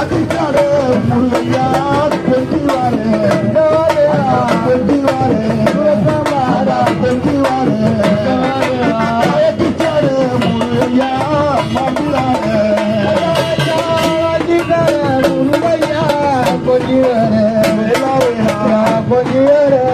அடிச்சாரு முள்ளையார் பெட்டிவாரு பெட்டிவாரு பெட்டிவாரு அடிச்சாரு முள்ளையா மாப்பிளாரு அடிச்சாரு முள்ளையா பொங்கியாரு பொங்கியாரு